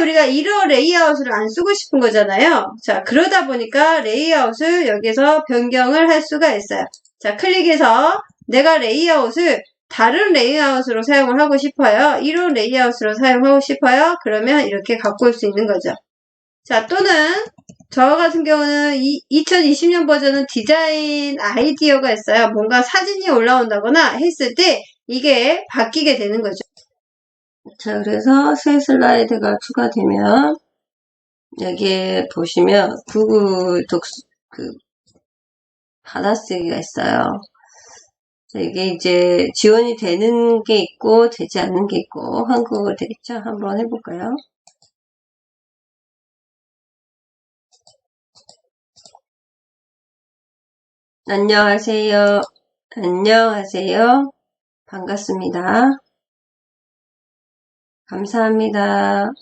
우리가 이런 레이아웃을 안 쓰고 싶은 거잖아요. 자, 그러다 보니까 레이아웃을 여기서 변경을 할 수가 있어요. 자, 클릭해서 내가 레이아웃을 다른 레이아웃으로 사용을 하고 싶어요. 이런 레이아웃으로 사용하고 싶어요. 그러면 이렇게 갖고 올 수 있는 거죠. 자, 또는 저 같은 경우는 이 2020년 버전은 디자인 아이디어가 있어요. 뭔가 사진이 올라온다거나 했을 때 이게 바뀌게 되는 거죠. 자, 그래서 새 슬라이드가 추가되면 여기에 보시면 구글 독스 그 받아쓰기가 있어요. 자, 이게 이제 지원이 되는 게 있고 되지 않는 게 있고 한국어로 되겠죠? 한번 해볼까요? 안녕하세요. 안녕하세요. 반갑습니다. 감사합니다.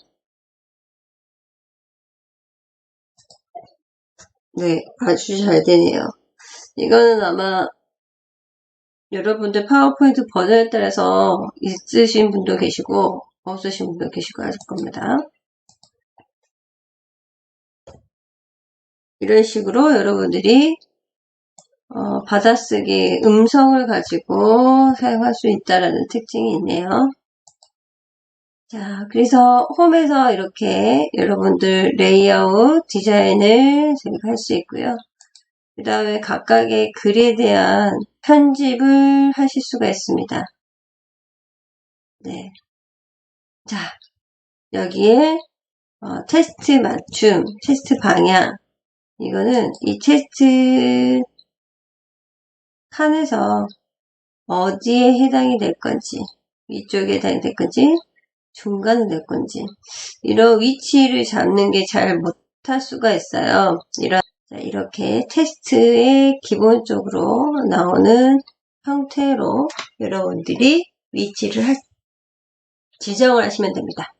네, 아주 잘 되네요. 이거는 아마 여러분들 파워포인트 버전에 따라서 있으신 분도 계시고 없으신 분도 계시고 하실 겁니다. 이런 식으로 여러분들이 어, 받아쓰기 음성을 가지고 사용할 수 있다라는 특징이 있네요. 자, 그래서 홈에서 이렇게 여러분들 레이아웃, 디자인을 할수 있고요. 그 다음에 각각의 글에 대한 편집을 하실 수가 있습니다. 네. 자, 여기에 어, 테스트 맞춤, 테스트 방향. 이거는 이 테스트 칸에서 어디에 해당이 될 건지, 위쪽에 해당이 될 건지, 중간에 될 건지, 이런 위치를 잡는 게 잘 못할 수가 있어요. 이런, 이렇게 테스트에 기본적으로 나오는 형태로 여러분들이 위치를 할, 지정을 하시면 됩니다.